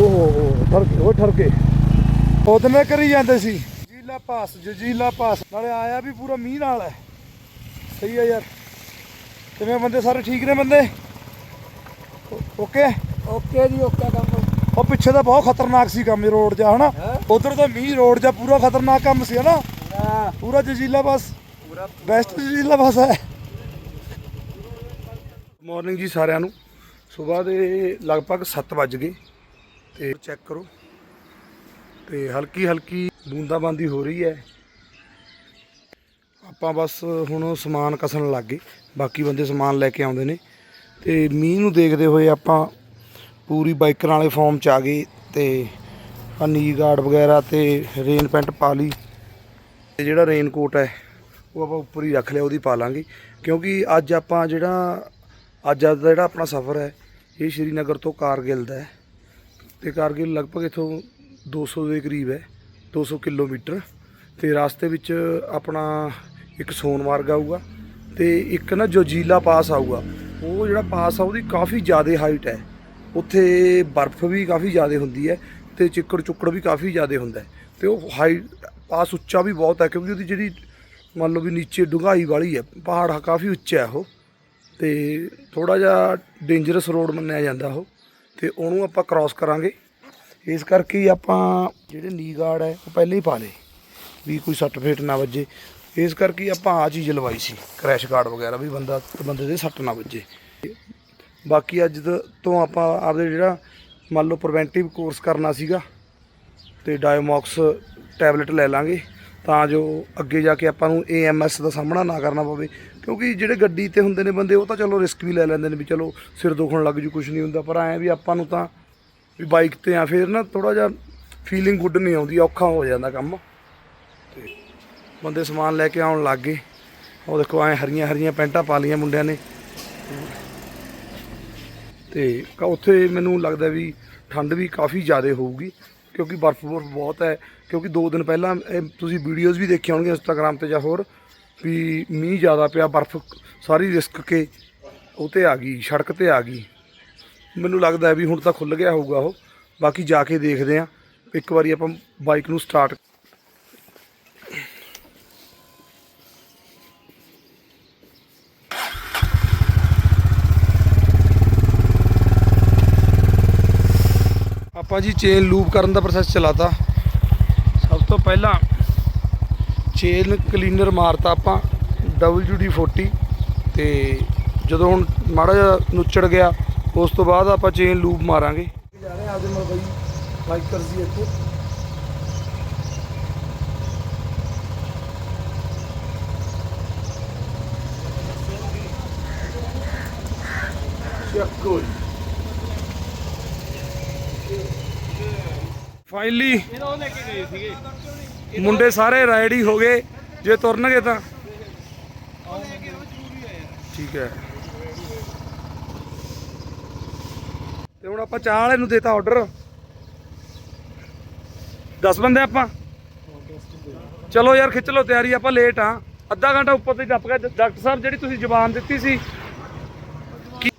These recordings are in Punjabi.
ਓਹੋ ਠਰਕੇ ਉਹ ਠਰਕੇ ਉਹਦਨੇ ਕਰੀ ਜਾਂਦੇ ਸੀ। ਜੀਲਾ ਪਾਸ ਜਜੀਲਾ ਪਾਸ। ਨਾਲੇ ਆਇਆ ਵੀ ਪੂਰਾ ਮੀਂਹ ਨਾਲ ਹੈ। ਸਹੀ ਹੈ ਯਾਰ। ਕਿਵੇਂ ਬੰਦੇ ਸਾਰੇ ਠੀਕ ਨੇ ਬੰਦੇ? ਓਕੇ ਓਕੇ ਜੀ ਓਕੇ ਕੰਮ। ਉਹ ਪਿੱਛੇ ਤਾਂ ਬਹੁਤ ਖਤਰਨਾਕ ਸੀ ਕੰਮ ਇਹ ਰੋਡ ਜਾ ਹਨਾ? ਉਧਰ ਤਾਂ ਮੀਂਹ ਰੋਡ ਜਾ ਪੂਰਾ ਖਤਰਨਾਕ ਕੰਮ ਸੀ ਹਨਾ? ਪੂਰਾ ਪੂਰਾ ਜਜੀਲਾ ਪਾਸ। ਪੂਰਾ ਬੈਸਟ ਜੀਲਾ ਪਾਸ ਹੈ। ਮਾਰਨਿੰਗ ਜੀ ਸਾਰਿਆਂ ਨੂੰ। ਸਵੇਰ ਦੇ ਲਗਭਗ 7 ਵੱਜ ਗਏ। ਤੇ ਚੈੱਕ ਕਰੋ। ਤੇ ਹਲਕੀ ਹਲਕੀ ਬੂੰਦਾਬਾਂਦੀ ਹੋ ਰਹੀ ਹੈ। ਆਪਾਂ ਬਸ ਹੁਣ ਸਮਾਨ ਕਸਣ ਲੱਗ ਗਏ। ਬਾਕੀ ਬੰਦੇ ਸਮਾਨ ਲੈ ਕੇ ਆਉਂਦੇ ਨੇ। ਤੇ ਮੀਂਹ ਨੂੰ ਦੇਖਦੇ ਹੋਏ ਆਪਾਂ ਪੂਰੀ ਬਾਈਕਰਾਂ ਵਾਲੇ ਫਾਰਮ ਚ ਆ ਗਏ ਤੇ ਆ ਨੀ ਗਾਰਡ ਵਗੈਰਾ ਤੇ ਰੇਨ ਪੈਂਟ ਪਾ ਲਈ। ਤੇ ਜਿਹੜਾ ਰੇਨ ਕੋਟ ਹੈ, ਉਹ ਆਪਾਂ ਉੱਪਰ ਹੀ ਰੱਖ ਲਿਆ, ਉਹਦੀ ਪਾ ਲਾਂਗੇ। ਕਿਉਂਕਿ ਅੱਜ ਆਪਾਂ ਜਿਹੜਾ ਅੱਜ ਦਾ ਜਿਹੜਾ ਆਪਣਾ ਸਫ਼ਰ ਹੈ, ਇਹ ਸ਼੍ਰੀਨਗਰ ਤੋਂ ਕਾਰਗਿਲ ਦਾ ਹੈ। ਤੇ ਕਾਰਗਿਲ ਲਗਭਗ ਇਥੋਂ 200 ਦੇ ਕਰੀਬ ਹੈ 200 ਕਿਲੋਮੀਟਰ। ਤੇ ਰਸਤੇ ਵਿੱਚ ਆਪਣਾ ਇੱਕ ਸੋਨਮਾਰਗ ਆਊਗਾ ਤੇ ਇੱਕ ਨਾ ਜੋਜੀਲਾ ਪਾਸ ਆਊਗਾ। ਉਹ ਜਿਹੜਾ ਪਾਸ ਆ, ਉਹਦੀ ਕਾਫੀ ਜ਼ਿਆਦਾ ਹਾਈਟ ਹੈ। ਉੱਥੇ ਬਰਫ਼ ਵੀ ਕਾਫੀ ਜ਼ਿਆਦਾ ਹੁੰਦੀ ਹੈ ਤੇ ਚਿੱਕੜ ਚੁੱਕੜ ਵੀ ਕਾਫੀ ਜ਼ਿਆਦਾ ਹੁੰਦਾ ਹੈ। ਤੇ ਉਹ ਹਾਈ ਪਾਸ ਉੱਚਾ ਵੀ ਬਹੁਤ ਹੈ ਕਿਉਂਕਿ ਉਹਦੀ ਜਿਹੜੀ ਮੰਨ ਲਓ ਵੀ ਨੀਚੇ ਡੂੰਘਾਈ ਵਾਲੀ ਹੈ, ਪਹਾੜ ਕਾਫੀ ਉੱਚਾ ਹੈ ਉਹ। ਤੇ ਥੋੜਾ ਜਿਹਾ ਡੇਂਜਰਸ ਰੋਡ ਮੰਨਿਆ ਜਾਂਦਾ ਉਹ। ਤੇ ਉਹਨੂੰ ਆਪਾਂ ਕ੍ਰਾਸ ਕਰਾਂਗੇ। ਇਸ ਕਰਕੇ ਆਪਾਂ ਜਿਹੜੇ ਨੀ ਗਾਰਡ ਹੈ, ਉਹ ਪਹਿਲੇ ਹੀ ਪਾ ਲਏ, ਵੀ ਕੋਈ ਸੱਟ ਫੇਟ ਨਾ ਵੱਜੇ। ਇਸ ਕਰਕੇ ਆਪਾਂ ਆ ਚੀਜ਼ ਲਵਾਈ ਸੀ ਕ੍ਰੈਸ਼ ਗਾਰਡ ਵਗੈਰਾ ਵੀ ਬੰਦਾ, ਬੰਦੇ ਦੇ ਸੱਟ ਨਾ ਵੱਜੇ। ਬਾਕੀ ਅੱਜ ਤੋਂ ਆਪਾਂ ਆਪਦੇ ਜਿਹੜਾ, ਮੰਨ ਲਓ ਪ੍ਰੀਵੈਂਟਿਵ ਕੋਰਸ ਕਰਨਾ ਸੀਗਾ, ਤੇ ਡਾਇਮੌਕਸ ਟੈਬਲੇਟ ਲੈ ਲਾਂਗੇ। ਤਾਂ ਜੋ ਅੱਗੇ ਜਾ ਕੇ ਆਪਾਂ ਨੂੰ ਏਐਮਐਸ ਦਾ ਸਾਹਮਣਾ ਨਾ ਕਰਨਾ ਪਵੇ। ਕਿਉਂਕਿ ਜਿਹੜੇ ਗੱਡੀ ਤੇ ਹੁੰਦੇ ਨੇ ਬੰਦੇ, ਉਹ ਤਾਂ ਚਲੋ ਰਿਸਕ ਵੀ ਲੈ ਲੈਂਦੇ ਨੇ ਵੀ ਚਲੋ ਸਿਰ ਦੁਖਣ ਲੱਗ ਜੂ ਕੁਝ ਨਹੀਂ ਹੁੰਦਾ। ਪਰ ਐਂ ਵੀ ਆਪਾਂ ਨੂੰ ਤਾਂ ਵੀ ਬਾਈਕ ਤੇ ਆ ਫਿਰ ਨਾ ਥੋੜਾ ਜਿਹਾ ਫੀਲਿੰਗ ਗੁੱਡ ਨਹੀਂ ਆਉਂਦੀ, ਔਖਾ ਹੋ ਜਾਂਦਾ ਕੰਮ। ਤੇ ਬੰਦੇ ਸਮਾਨ ਲੈ ਕੇ ਆਉਣ ਲੱਗ ਗਏ। ਉਹ ਦੇਖੋ ਐ ਹਰੀਆਂ ਹਰੀਆਂ ਪੈਂਟਾਂ ਪਾ ਲਈਆਂ ਮੁੰਡਿਆਂ ਨੇ। ਤੇ ਉੱਥੇ ਮੈਨੂੰ ਲੱਗਦਾ ਵੀ ਠੰਡ ਵੀ ਕਾਫੀ ਜ਼ਿਆਦਾ ਹੋਊਗੀ, ਕਿਉਂਕਿ ਬਰਫ਼ ਬਰਫ਼ ਬਹੁਤ ਹੈ। ਕਿਉਂਕਿ 2 ਦਿਨ ਪਹਿਲਾਂ ਇਹ ਤੁਸੀਂ ਵੀਡੀਓਜ਼ ਵੀ ਦੇਖੇ ਹੋਣਗੇ ਇੰਸਟਾਗ੍ਰam ਤੇ ਜਾਂ ਹੋਰ, ਵੀ ਮੀਂਹ ਜ਼ਿਆਦਾ ਪਿਆ, ਬਰਫ਼ ਸਾਰੀ ਰਿਸਕ ਕੇ ਉਹ ਤੇ ਆ ਗਈ, ਸੜਕ ਤੇ ਆ ਗਈ। ਮੈਨੂੰ ਲੱਗਦਾ ਵੀ ਹੁਣ ਤਾਂ ਖੁੱਲ ਗਿਆ ਹੋਊਗਾ ਉਹ। ਬਾਕੀ ਜਾ ਕੇ ਦੇਖਦੇ ਆ ਇੱਕ ਵਾਰੀ ਆਪਾਂ ਬਾਈਕ ਨੂੰ ਸਟਾਰਟ ਆਪਾਂ ਜੀ ਚੇਨ ਲੂਪ ਕਰਨ ਦਾ ਪ੍ਰੋਸੈਸ ਚਲਾਤਾ। ਸਭ ਤੋਂ ਪਹਿਲਾਂ ਚੇਨ ਕਲੀਨਰ ਮਾਰਤਾ ਆਪਾਂ WD-40 ਤੇ ਜਦੋਂ ਹੁਣ ਮਾੜਾ ਜਿਹਾ ਨੁੱਚੜ ਗਿਆ, ਉਸ ਤੋਂ ਬਾਅਦ ਆਪਾਂ ਚੇਨ ਲੂਪ ਮਾਰਾਂਗੇ। ਜਾ। ਰਹੇ ਆਪਦੇ ਮਲ ਬਈ ਬਾਈਕਰਸ ਦੀ ਇੱਥੇ ਚੱਕੋ ਫਾਈਨਲੀ ਮੁੰਡੇ ਸਾਰੇ ਰੈਡੀ ਹੋ ਗਏ। ਜੇ ਤੁਰਨਗੇ ਤਾਂ। ਠੀਕ ਹੈ। ਤੇ ਹੁਣ ਆਪਾਂ ਚਾਹ ਵਾਲੇ ਨੂੰ ਦੇਤਾ ਆਰਡਰ 10 ਬੰਦੇ ਆਪਾਂ। ਚਲੋ ਯਾਰ ਖਿੱਚ ਲਓ ਤਿਆਰੀ ਆਪਾਂ ਲੇਟ ਆ ਅੱਧਾ ਘੰਟਾ ਉੱਪਰ ਤੇ ਟੱਪ ਗਿਆ ਡਾਕਟਰ ਸਾਹਿਬ ਜਿਹੜੀ ਤੁਸੀਂ ਜ਼ੁਬਾਨ ਦਿੱਤੀ ਸੀ। ਕੀ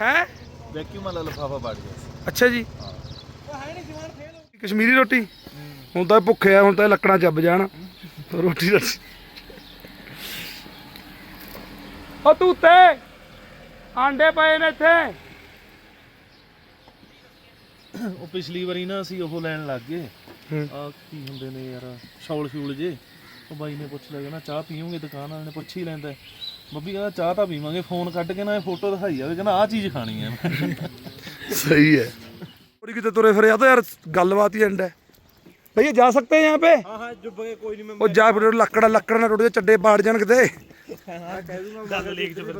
ਹੈ? ਵੈਕਿਊਮ ਵਾਲਾ ਲਫਾਫਾ ਪਾੜ ਗਿਆ ਅੱਛਾ ਜੀ। ਕਸ਼ਮੀਰੀ ਰੋਟੀ? ਹੁਣ ਤਾਂ ਭੁੱਖੇ ਆ ਹੁਣ ਤਾਂ ਲੱਕੜਾਂ ਚੱਬ ਜਾਣ। ਰੋਟੀ ਰੱਟੀ ਉਹ ਤੂੰ ਤੇ ਆਂਡੇ ਪਏ ਨੇ ਇੱਥੇ। ਉਹ ਪਿਛਲੀ ਵਾਰੀ ਨਾ ਅਸੀਂ ਉਹ ਲੈਣ ਲੱਗ ਗਏ। ਆ ਕੀ ਹੁੰਦੇ ਨੇ ਯਾਰ ਸ਼ੌਲ ਸ਼ੂਲ ਜੇ। ਉਹ ਬਾਈ ਨੇ ਪੁੱਛ ਲਿਆ ਕਹਿੰਦਾ ਚਾਹ ਪੀਓਗੇ ਦੁਕਾਨ ਵਾਲੇ ਨੇ ਪੁੱਛ ਹੀ ਲੈਂਦਾ। ਬੱਬੀ ਕਹਿੰਦਾ ਚਾਹ ਤਾਂ ਪੀਵਾਂਗੇ ਫੋਨ ਕੱਢ ਕੇ ਨਾ ਇਹ ਫੋਟੋ ਦਿਖਾਈ ਜਾਵੇ ਕਹਿੰਦਾ ਆਹ ਚੀਜ਼ ਖਾਣੀ ਹੈ। ਸਹੀ ਹੈ। ਥੋੜੀ ਕਿਤੇ ਤੁਰੇ ਫਿਰੇ ਆ ਤਾਂ ਯਾਰ ਗੱਲਬਾਤ ਹੀ ਐਂਡ ਹੈ ਭਈਆ ਜਾ ਸਕਤੇ हैं यहाँ पे ਹਾਂ ਹਾਂ ਜੁੱਬ ਕੇ ਕੋਈ ਨਹੀਂ ਮੈਂ ਉਹ ਜਾ ਫਿਰ ਲੱਕੜਾ ਲੱਕੜ ਨਾਲ ਟੁੱਟ ਚੱਡੇ ਪਾੜ ਜਾਣ ਕਿਤੇ ਕਹਿ ਦੂੰਗਾ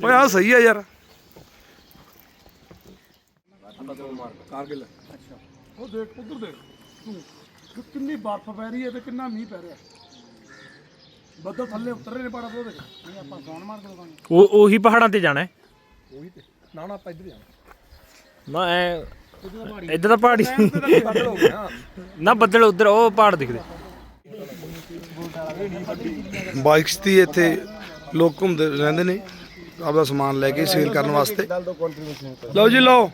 ਓਏ ਆ ਸਹੀ ਹੈ ਯਾਰ ਕਾਰਗਿਲ ਅੱਛਾ ਉਹ ਦੇਖ ਉਧਰ ਦੇਖ ਤੂੰ ਕਿ ਕਿੰਨੀ ਬਰਫ਼ ਪੈ ਰਹੀ ਹੈ ਤੇ ਕਿੰਨਾ ਮੀਂਹ ਪੈ ਰਿਹਾ ਬੱਦਲ ਥੱਲੇ ਉਤਰ ਰਹੇ ਨੇ ਪਹਾੜਾਂ ਤੋਂ ਦੇਖ ਨਹੀਂ ਆਪਾਂ ਸੌਣ ਮਾਰ ਕੇ ਲਗਾਉਣੀ ਉਹ ਉਹੀ ਪਹਾੜਾਂ ਤੇ ਜਾਣਾ ਹੈ ਉਹੀ ਤੇ ਨਾ ਨਾ ਆਪਾਂ ਇੱਧਰ ਜਾਣਾ ਨਾ ਐ ਇੱਧਰ ਤਾਂ ਪਹਾੜੀ। ਨਾ ਬੱਦਲ ਉਧਰ ਉਹ ਪਹਾੜ ਦਿਖਦੇ। ਬਾਈਕਸ ਦੀ ਇੱਥੇ ਲੋਕ ਘੁੰਮਦੇ ਰਹਿੰਦੇ ਨੇ ਆਪਦਾ ਸਮਾਨ ਲੈ ਕੇ ਸੇਲ ਕਰਨ ਵਾਸਤੇ। ਲਓ ਜੀ ਲਓ।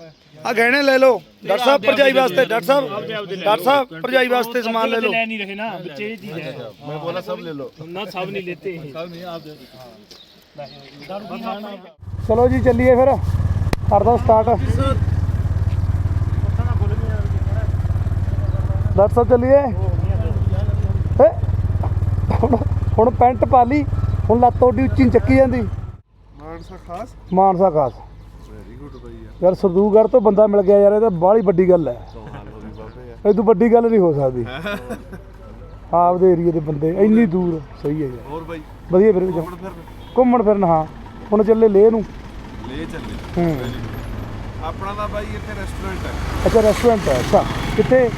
ਆ ਗਹਿਣੇ ਲੈ ਲਓ। ਡਾਕਟਰ ਸਾਹਿਬ ਪਰਜਾਈ ਵਾਸਤੇ ਡਾਕਟਰ ਸਾਹਿਬ। ਡਾਕਟਰ ਸਾਹਿਬ ਪਰਜਾਈ ਵਾਸਤੇ ਸਮਾਨ ਲੈ ਲਓ। ਲੈ ਨਹੀਂ ਰਹੇ ਨਾ ਬੱਚੇ ਦੀ ਮੈਂ ਬੋਲਾ ਸਭ ਲੈ ਲਓ। ਨਾ ਸਭ ਨਹੀਂ ਲੈਤੇ ਇਹ। ਸਭ ਨਹੀਂ ਆਪ ਦੇ। ਚਲੋ ਜੀ ਚੱਲੀਏ ਫਿਰ। ਕਰਦਾ ਸਟਾਰਟ। ਡਾਕਟਰ ਸਾਹਿਬ ਚੱਲੀਏ। ਹੁਣ ਪੈਂਟ ਪਾ ਲਈ ਹੁਣ ਲੱਤ ਓਡੀ ਉੱਚੀ ਚੱਕੀ ਜਾਂਦੀ। ਮਾਨਸਾ ਖਾਸ? ਮਾਨਸਾ ਖਾਸ। ਵੈਰੀ ਗੁੱਡ ਬਈ ਯਾਰ ਸਰਦੂਗੜ੍ਹ ਤੋਂ ਬੰਦਾ ਮਿਲ ਗਿਆ ਯਾਰ ਇਹ ਤਾਂ ਬਾਹਲੀ ਵੱਡੀ ਗੱਲ ਹੈ। ਇਹ ਤੋਂ ਵੱਡੀ ਗੱਲ ਨਹੀਂ ਹੋ ਸਕਦੀ। ਆਪਦੇ ਏਰੀਏ ਦੇ ਬੰਦੇ ਇੰਨੀ ਦੂਰ ਸਹੀ ਹੈ ਯਾਰ। ਹੋਰ ਬਈ? ਵਧੀਆ ਫਿਰ ਘੁੰਮਣ ਫਿਰਨ? ਹਾਂ। ਹੁਣ ਚੱਲੇ ਲੇਹ ਨੂੰ। ਲੈ ਚੱਲੇ। ਹੂੰ। ਆਪਣਾ ਤਾਂ ਬਾਈ ਇੱਥੇ ਰੈਸਟੋਰੈਂਟ ਹੈ। ਅੱਛਾ ਰੈਸਟੋਰੈਂਟ ਹੈ ਅੱਛਾ। ਕਿੱਥੇ?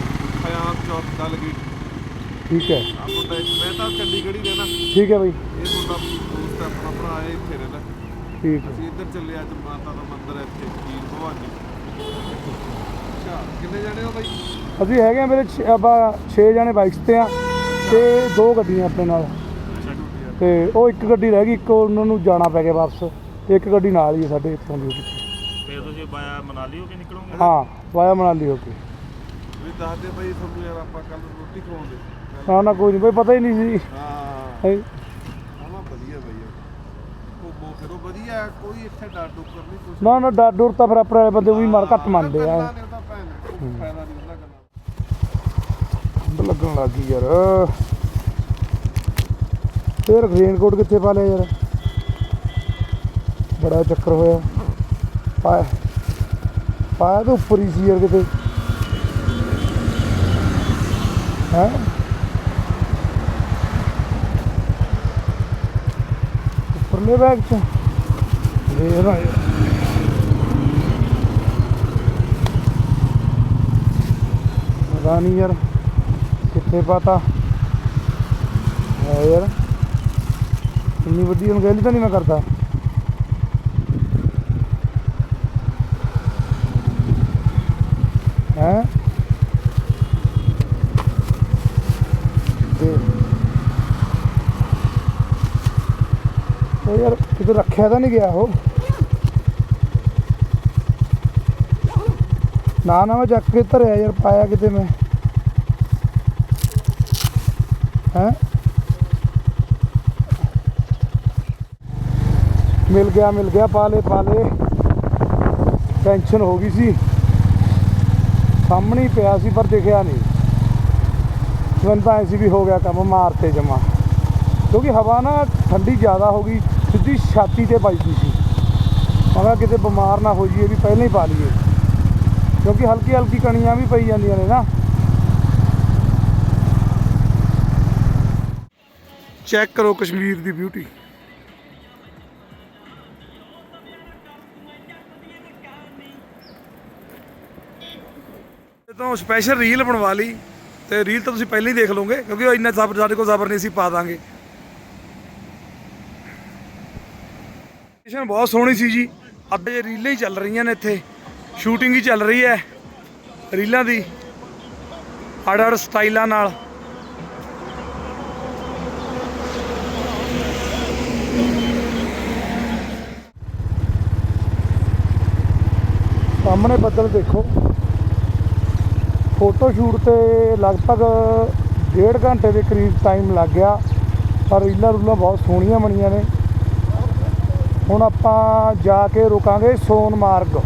ਠੀਕ ਹੈ। ਠੀਕ ਹੈ ਬਾਈ। ਅਸੀਂ ਹੈਗੇ ਆ ਮੇਰੇ ਛੇ- 6 ਜਣੇ ਬਾਈਕਸ ਤੇ ਆ ਤੇ ਦੋ ਗੱਡੀਆਂ ਆਪਣੇ ਨਾਲ। ਤੇ ਉਹ ਇੱਕ ਗੱਡੀ ਰਹਿ ਗਈ ਇੱਕ ਉਹਨਾਂ ਨੂੰ ਜਾਣਾ ਪੈ ਗਿਆ ਵਾਪਸ। ਤੇ ਇੱਕ ਗੱਡੀ ਨਾਲ ਹੀ ਹੈ ਸਾਡੇ ਇੱਥੋਂ ਦੀ। ਉਹ ਪਿੱਛੇ। ਫਿਰ ਤੁਸੀਂ ਬਾਇਆ ਮਨਾਲੀ ਹੋ ਕੇ ਨਿਕਲੋਗੇ? ਹਾਂ ਵਾਇਆ ਮਨਾਲੀ ਹੋ ਕੇ। ਵੀ ਦੱਸ ਦੇ ਬਾਈ ਤੁਹਾਨੂੰ ਯਾਰ ਆਪਾਂ ਕੱਲ ਰੋਟੀ ਖਵਾਉਂਦੇ। ਨਾ ਨਾ ਕੋਈ ਨਹੀਂ ਬਈ ਪਤਾ ਹੀ ਨਹੀਂ ਸੀ। ਹਾਂ। ਇਹ ਆਮਾ ਵਧੀਆ ਬਈ। ਉਹ ਬੋ ਫਿਰ ਉਹ ਵਧੀਆ ਹੈ, ਕੋਈ ਇੱਥੇ ਡਰ ਡੁੱਕਰ ਨਹੀਂ ਕੁਛ ਨਾ ਨਾ। ਡਰ ਡੁਰ ਤਾਂ ਫਿਰ ਆਪਣੇ ਵਾਲੇ ਬੰਦੇ ਉਹੀ ਮਾਰ ਘੱਟ ਮੰਨਦੇ ਆ। ਫਾਇਦਾ ਨਹੀਂ ਗੱਲਾਂ ਲੱਗਣ ਲੱਗ ਗਈ ਯਾਰ। ਫੇਰ ਰੇਨਕੋਟ ਕਿੱਥੇ ਪਾ ਲਿਆ ਯਾਰ? ਬੜਾ ਚੱਕਰ ਹੋਇਆ। ਪਾਇਆ। ਪਾਇਆ ਤਾਂ ਉੱਪਰ ਹੀ ਸੀ ਯਾਰ ਕਿਤੇ। ਹੈ। ਉੱਪਰਲੇ ਬੈਗ ਚ। ਦੇ ਨਾ ਯਾਰ। ਪਤਾ ਨਹੀਂ ਯਾਰ ਕਿੱਥੇ ਪਤਾ। ਹੈ ਯਾਰ, ਇੰਨੀ ਵੱਡੀ ਅਣਗਹਿਲੀ ਤਾਂ ਨਹੀਂ ਮੈਂ ਕਰਦਾ। ਹੈ? ਉਹ ਯਾਰ ਕਿਤੇ ਰੱਖਿਆ ਤਾਂ ਨਹੀਂ ਗਿਆ ਉਹ। ਨਾ ਨਾ ਮੈਂ ਚੱਕ ਕੇ ਧਰਿਆ ਯਾਰ, ਪਾਇਆ ਕਿਤੇ ਮੈਂ। ਹੈ? ਮਿਲ ਗਿਆ ਮਿਲ ਗਿਆ ਪਾਲੇ ਪਾਲੇ ਟੈਨਸ਼ਨ ਹੋ ਗਈ ਸੀ। ਸਾਹਮਣੇ ਹੀ ਪਿਆ ਸੀ, ਪਰ ਦਿਖਿਆ ਨਹੀਂ। ਮੈਨੂੰ ਤਾਂ ਐਸੀ ਵੀ ਹੋ ਗਿਆ ਕੰਮ, ਮਾਰਤੇ ਜਮਾ। ਕਿਉਂਕਿ ਹਵਾ ਨਾ ਠੰਡੀ ਜ਼ਿਆਦਾ ਹੋ ਗਈ। ਸਿੱਧੀ ਛਾਤੀ ਤੇ ਵੱਜਦੀ ਸੀ। ਮੈਂ ਕਿਤੇ ਬਿਮਾਰ ਨਾ ਹੋ ਜਾਈਏ ਵੀ ਪਹਿਲਾਂ ਹੀ ਪਾ ਲਈਏ। ਕਿਉਂਕਿ ਹਲਕੀ ਹਲਕੀ ਕਣੀਆਂ ਵੀ ਪਈ ਜਾਂਦੀਆਂ ਨੇ ਨਾ। ਚੈੱਕ ਕਰੋ ਕਸ਼ਮੀਰ ਦੀ ਬਿਊਟੀ ਤੋਂ ਸਪੈਸ਼ਲ ਰੀਲ ਬਣਵਾ ਲਈ। ਤੇ ਰੀਲ ਤਾਂ ਤੁਸੀਂ ਪਹਿਲਾਂ ਹੀ ਦੇਖ ਲਓਗੇ, ਕਿਉਂਕਿ ਉਹ ਇੰਨਾ ਸਬਰ ਸਾਡੇ ਕੋਲ ਸਬਰ ਨਹੀਂ ਸੀ, ਪਾ ਦਾਂਗੇ। ਲੋਕੇਸ਼ਨ ਬਹੁਤ ਸੋਹਣੀ ਸੀ ਜੀ। ਅੱਧੇ ਰੀਲਾਂ ਹੀ ਚੱਲ ਰਹੀਆਂ ਨੇ ਇੱਥੇ। ਸ਼ੂਟਿੰਗ ਹੀ ਚੱਲ ਰਹੀ ਹੈ। ਰੀਲਾਂ ਦੀ। ਅੜ ਅੜ ਸਟਾਈਲਾਂ ਨਾਲ। ਸਾਹਮਣੇ ਬੱਦਲ ਦੇਖੋ। ਫੋਟੋ ਸ਼ੂਟ ਤੇ ਲਗਭਗ ਡੇਢ ਘੰਟੇ ਦੇ ਕਰੀਬ ਟਾਈਮ ਲੱਗ ਗਿਆ। ਪਰ ਰੀਲਾਂ ਰੂਲਾਂ ਬਹੁਤ ਸੋਹਣੀਆਂ ਬਣੀਆਂ ਨੇ। ਹੁਣ ਆਪਾਂ ਜਾ ਕੇ ਰੁਕਾਂਗੇ ਸੋਨਮਾਰਗ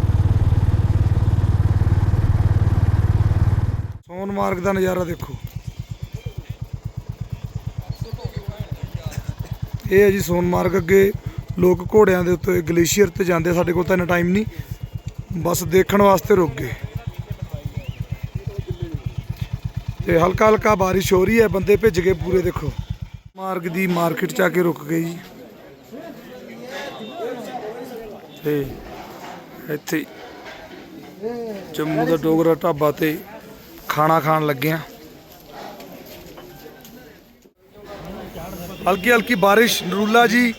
ਸੋਨਮਾਰਗ ਦਾ ਨਜ਼ਾਰਾ ਦੇਖੋ। ਇਹ ਹੈ ਜੀ ਸੋਨਮਾਰਗ ਅੱਗੇ। ਲੋਕ ਘੋੜਿਆਂ ਦੇ ਉੱਤੇ, ਗਲੇਸ਼ੀਅਰ ਤੇ ਜਾਂਦੇ ਸਾਡੇ ਕੋਲ ਤਾਂ ਇੰਨਾ ਟਾਈਮ ਨਹੀਂ। ਬਸ ਦੇਖਣ ਵਾਸਤੇ ਰੁਕ ਗਏ। ਤੇ ਹਲਕਾ ਹਲਕਾ ਬਾਰਿਸ਼ ਹੋ ਰਹੀ ਹੈ, ਬੰਦੇ ਭਿੱਜ ਗਏ ਪੂਰੇ, ਦੇਖੋ। ਮਾਰਗ ਦੀ ਮਾਰਕੀਟ ਚ ਆ ਕੇ ਰੁਕ ਗਏ ਜੀ। ਤੇ ਇੱਥੇ ਹੀ ਜੰਮੂ ਦਾ ਡੋਗਰਾ ਢਾਬਾ ਤੇ ਖਾਣਾ ਖਾਣ ਲੱਗੇ ਆ ਹਲਕੀ ਹਲਕੀ ਬਾਰਿਸ਼ ਨਰੂਲਾ ਜੀ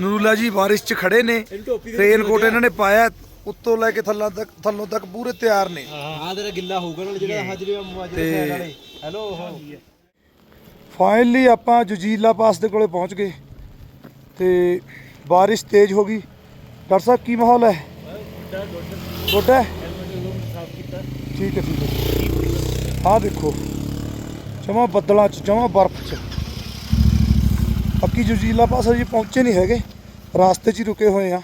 ਨਰੂਲਾ ਜੀ ਬਾਰਿਸ਼ 'ਚ ਖੜੇ ਨੇ। ਰੇਨ ਕੋਟ ਇਹਨਾਂ ਨੇ ਪਾਇਆ ਉੱਤੋਂ ਲੈ ਕੇ ਥੱਲਾਂ ਤੱਕ ਥੱਲੋਂ ਤੱਕ ਪੂਰੇ ਤਿਆਰ ਨੇ। ਆ ਤੇਰਾ ਗਿੱਲਾ ਹੋਊਗਾ ਨਾਲ ਜਿਹੜਾ ਹਾਜਰੇ ਤੇ ਹੈਲੋ ਫਾਈਨਲੀ ਆਪਾਂ ਜੁਜੀਲਾ ਪਾਸ ਦੇ ਕੋਲੇ ਪਹੁੰਚ ਗਏ। ਤੇ ਬਾਰਿਸ਼ ਤੇਜ਼ ਹੋ ਗਈ। ਡਾਕਟਰ ਸਾਹਿਬ, ਕੀ ਮਾਹੌਲ ਹੈ? ਗੁੱਡ ਠੀਕ ਹੈ ਠੀਕ ਹੈ। ਆਹ ਦੇਖੋ, ਜਮਾ ਬੱਦਲਾਂ 'ਚ, ਜਮਾ ਬਰਫ਼ 'ਚ। ਅੱਕੀ ਜੁਜੀਲਾ ਪਾਸ ਜੀ ਪਹੁੰਚੇ ਨਹੀਂ ਹੈਗੇ, ਰਾਸਤੇ 'ਚ ਹੀ ਰੁਕੇ ਹੋਏ ਆ।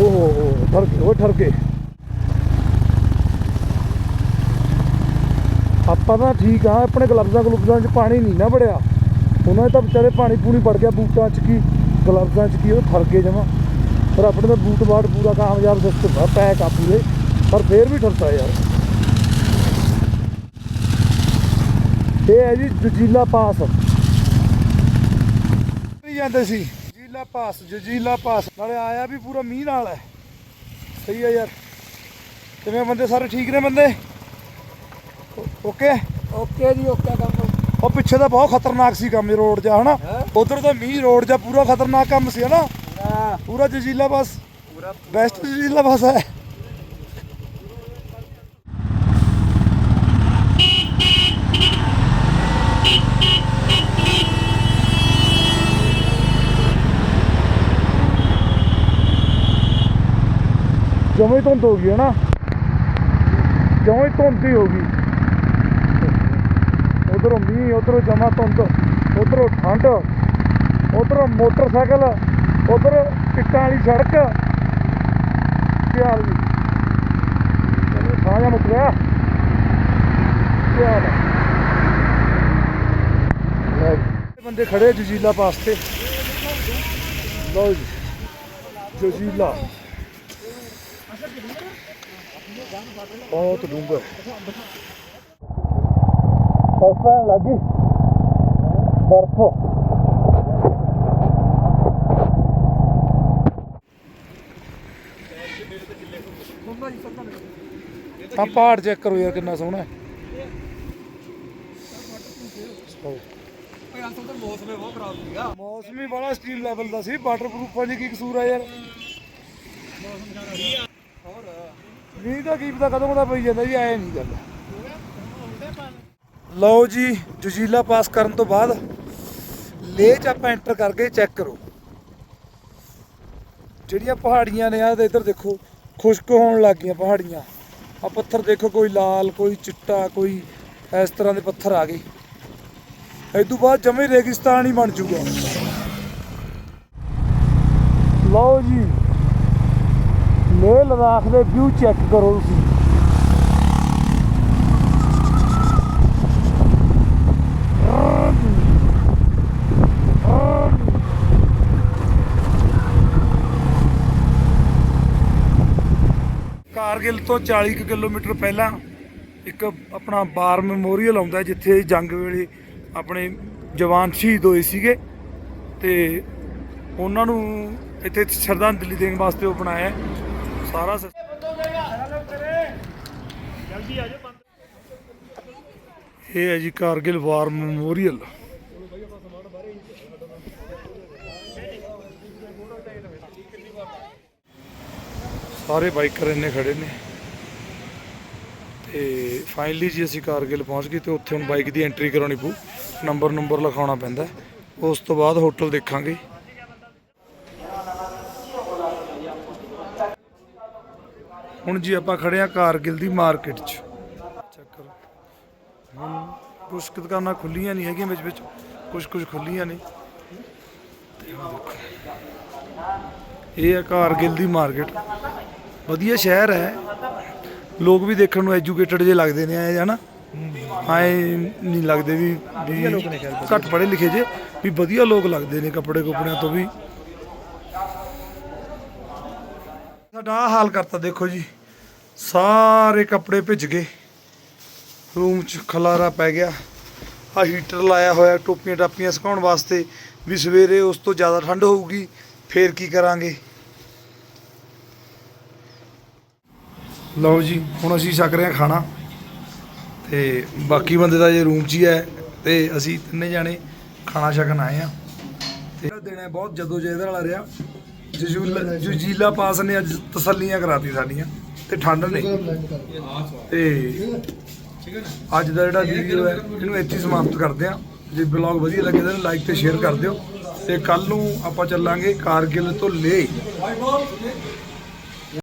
ਓਹ ਠਰ ਗਏ ਉਹ ਠਰ ਗਏ। ਪਤਾ ਠੀਕ ਆ, ਆਪਣੇ ਗਲਵਜ਼ਾਂ ਗਲੁਬਜ਼ਾਂ 'ਚ ਪਾਣੀ ਨਹੀਂ ਨਾ ਵੜਿਆ। ਉਹਨਾਂ 'ਚ ਤਾਂ ਵਿਚਾਰੇ ਪਾਣੀ ਪੂਣੀ ਵੜ ਗਿਆ ਬੂਟਾਂ 'ਚ ਕੀ ਗਲਵਜ਼ਾਂ 'ਚ ਕੀ, ਉਹ ਥਰ ਗਏ ਜਮਾ। ਪਰ ਆਪਣੇ ਤਾਂ ਬੂਟ ਬਾਟ ਪੂਰਾ ਕਾਮਯਾਬ ਸਿਸਟਮ ਆ, ਪੈਕ ਆ ਪੂਰੇ। ਪਰ ਫੇਰ ਵੀ ਠਰਦਾ ਯਾਰ। ਇਹ ਹੈ ਜੀ ਜਜੀਲਾ ਪਾਸ। ਜਾਂਦੇ ਸੀ? ਜੀਲਾ ਪਾਸ, ਜਜੀਲਾ ਪਾਸ। ਨਾਲੇ ਆਇਆ ਵੀ ਪੂਰਾ ਮੀਂਹ ਨਾਲ ਹੈ। ਸਹੀ ਹੈ ਯਾਰ। ਕਿਵੇਂ ਬੰਦੇ ਸਾਰੇ ਠੀਕ ਨੇ ਬੰਦੇ? ਓਕੇ ਓਕੇ ਜੀ ਓਕੇ ਕੰਮ। ਉਹ ਪਿੱਛੇ ਤਾਂ ਬਹੁਤ ਖਤਰਨਾਕ ਸੀ ਕੰਮ ਇਹ ਰੋਡ ਜਾ ਹਨਾ? ਉਧਰ ਤਾਂ ਮੀਂਹ ਰੋਡ ਜਾ ਪੂਰਾ ਖਤਰਨਾਕ ਕੰਮ ਸੀ ਹਨਾ? ਪੂਰਾ ਜਜੀਲਾ ਪੂਰਾ ਬੈਸਟ ਜਜੀਲਾ ਪਾਸ ਹੈ। ਜਮੇ ਧੁੰਦ ਹੋ ਗਈ ਹੈ ਨਾ ਜਮੇ ਹੀ ਹੋ ਗਈ। ਉਧਰੋਂ ਮੀਂਹ, ਉਧਰੋਂ ਜਮਾ ਧੁੰਦ, ਉਧਰੋਂ ਠੰਡ, ਉਧਰੋਂ ਮੋਟਰਸਾਈਕਲ, ਉਧਰ ਟਿੱਟਾਂ ਵਾਲੀ ਸੜਕ। ਕੀ ਹਾਲ ਜੀ। ਚਲੋ ਸਾਹ ਮੁੱਕ ਗਿਆ ਕੀ ਹਾਲ ਹੈ ਬੰਦੇ ਖੜੇ ਜਜੀਲਾ ਪਾਸ ਤੇ ਲਓ ਜੀ। ਜਜੀਲਾ। ਬਹੁਤ ਡੂੰਘਾ। ਪੈਣ ਲੱਗੀ ਬਰਫ ਆ ਪਹਾੜ ਚੈੱਕ ਕਰੋ ਯਾਰ ਕਿੰਨਾ ਸੋਹਣਾ ਹੈ। ਮੌਸਮ ਬਹੁਤ ਖਰਾਬ ਸੀਗਾ ਮੌਸਮੀ ਬੜਾ ਸਟੀਲ ਲੈਵਲ ਦਾ ਸੀ ਵਾਟਰ ਪ੍ਰੂਫਾਂ ਦੀ ਕੀ ਕਸੂਰ ਆ ਯਾਰ। ਮੀਂਹ ਦਾ ਕੀ ਪਤਾ ਕਦੋਂ ਕਦਾ ਪਈ ਜਾਂਦਾ ਜੀ ਆਏ ਨਹੀਂ ਗੱਲ। ਲਓ ਜੀ, ਜੁਜੀਲਾ ਪਾਸ ਕਰਨ ਤੋਂ ਬਾਅਦ ਲੇਹ ਚ ਆਪਾਂ ਐਂਟਰ ਕਰਕੇ ਚੈੱਕ ਕਰੋ। ਜਿਹੜੀਆਂ ਪਹਾੜੀਆਂ ਨੇ ਆ ਇੱਧਰ ਦੇਖੋ, ਖੁਸ਼ਕ ਹੋਣ ਲੱਗ ਗਈਆਂ ਪਹਾੜੀਆਂ। ਆ ਪੱਥਰ ਦੇਖੋ, ਕੋਈ ਲਾਲ, ਕੋਈ ਚਿੱਟਾ, ਕੋਈ ਇਸ ਤਰ੍ਹਾਂ ਦੇ ਪੱਥਰ ਆ ਗਏ। ਇਸ ਤੋਂ ਬਾਅਦ ਜਮੇ ਰੇਗਿਸਤਾਨ ਹੀ ਬਣ ਜੂਗਾ। ਲਓ ਜੀ, ਲੇਹ ਲਦਾਖ ਦੇ ਵਿਊ ਚੈੱਕ ਕਰੋ ਤੁਸੀਂ। ਕਾਰਗਿਲ ਤੋਂ 40 ਕੁ ਕਿਲੋਮੀਟਰ ਪਹਿਲਾਂ ਇੱਕ ਆਪਣਾ ਬਾਰ ਮੈਮੋਰੀਅਲ ਆਉਂਦਾ ਜਿੱਥੇ ਜੰਗ ਵੇਲੇ ਆਪਣੇ ਜਵਾਨ ਸ਼ਹੀਦ ਹੋਏ ਸੀਗੇ ਤੇ ਉਹਨਾਂ ਨੂੰ ਇੱਥੇ ਸ਼ਰਧਾਂਜਲੀ ਦੇਣ ਵਾਸਤੇ ਉਹ ਬਣਾਇਆ। ਸਾਰਾ ਇਹ ਹੈ ਜੀ ਕਾਰਗਿਲ ਵਾਰ ਮੈਮੋਰੀਅਲ। ਸਾਰੇ ਬਾਈਕਰ ਇੰਨੇ ਖੜੇ ਨੇ। ਤੇ ਫਾਈਨਲੀ ਜੀ ਅਸੀਂ ਕਾਰਗਿਲ ਪਹੁੰਚ ਗਏ ਤੇ ਉੱਥੇ ਹੁਣ ਬਾਈਕ ਦੀ ਐਂਟਰੀ ਕਰਾਉਣੀ ਪਊ। ਨੰਬਰ ਨੰਬਰ ਲਿਖਾਉਣਾ ਪੈਂਦਾ ਉਸ ਤੋਂ ਬਾਅਦ ਹੋਟਲ ਦੇਖਾਂਗੇ। ਹੁਣ ਜੀ ਆਪਾਂ ਖੜੇ ਆ ਕਾਰਗਿਲ ਦੀ ਮਾਰਕੀਟ 'ਚ। ਚੈੱਕ ਕਰੋ। ਹੁਣ ਕੁਛ ਦੁਕਾਨਾਂ ਖੁੱਲੀਆਂ ਨਹੀਂ ਹੈਗੀਆਂ ਵਿੱਚ ਵਿੱਚ। ਕੁਝ ਕੁਝ ਖੁੱਲੀਆਂ ਨੇ। ਇਹ ਆ ਕਾਰਗਿਲ ਦੀ ਮਾਰਕੀਟ ਵਧੀਆ ਸ਼ਹਿਰ ਹੈ। ਲੋਕ ਵੀ ਦੇਖਣ ਨੂੰ ਐਜੂਕੇਟਡ ਜੇ ਲੱਗਦੇ ਨੇ ਐ ਹਨਾ? ਆਏ ਨਹੀਂ ਲੱਗਦੇ ਵੀ ਘੱਟ ਪੜ੍ਹੇ ਲਿਖੇ ਜੇ ਵੀ ਵਧੀਆ ਲੋਕ ਲੱਗਦੇ ਨੇ ਕੱਪੜੇ ਕੁਪੜਿਆਂ ਤੋਂ ਵੀ। ਸਾਡਾ ਆਹ ਹਾਲ ਕਰਤਾ ਦੇਖੋ ਜੀ। ਸਾਰੇ ਕੱਪੜੇ ਭਿੱਜ ਗਏ। ਰੂਮ 'ਚ ਖਲਾਰਾ ਪੈ ਗਿਆ। ਆ ਹੀਟਰ ਲਾਇਆ ਹੋਇਆ ਟੋਪੀਆਂ ਟਾਪੀਆਂ ਸੁਕਾਉਣ ਵਾਸਤੇ। ਵੀ ਸਵੇਰੇ ਉਸ ਤੋਂ ਜ਼ਿਆਦਾ ਠੰਡ ਹੋਊਗੀ ਫੇਰ ਕੀ ਕਰਾਂਗੇ? ਲਓ ਜੀ, ਹੁਣ ਅਸੀਂ ਛਕ ਰਹੇ ਹਾਂ ਖਾਣਾ ਤੇ ਬਾਕੀ ਬੰਦੇ ਦਾ ਜੇ ਰੂਮ 'ਚ ਹੀ ਹੈ ਤੇ ਅਸੀਂ ਤਿੰਨੇ ਜਾਣੇ ਖਾਣਾ ਛਕਣ ਆਏ ਆ ਤੇ ਇਹ ਦਿਨ ਬਹੁਤ ਜਦੋ ਜਹਿਦ ਵਾਲਾ ਰਿਹਾ। ਜਜੂਲਾ ਜੁਜੀਲਾ ਪਾਸ ਨੇ ਅੱਜ ਤਸੱਲੀਆਂ ਕਰਾਤੀ ਸਾਡੀਆਂ ਤੇ ਠੰਡ ਨੇ। ਤੇ ਅੱਜ ਦਾ ਜਿਹੜਾ ਵੀਡੀਓ ਹੈ, ਇਹਨੂੰ ਇੱਥੇ ਸਮਾਪਤ ਕਰਦੇ ਆ ਜੇ ਬਲੌਗ ਵਧੀਆ ਲੱਗੇ ਤਾਂ ਲਾਈਕ ਤੇ ਸ਼ੇਅਰ ਕਰ ਦਿਓ। ਤੇ ਕੱਲ ਨੂੰ ਆਪਾਂ ਚੱਲਾਂਗੇ ਕਾਰਗਿਲ ਤੋਂ ਲੇਹ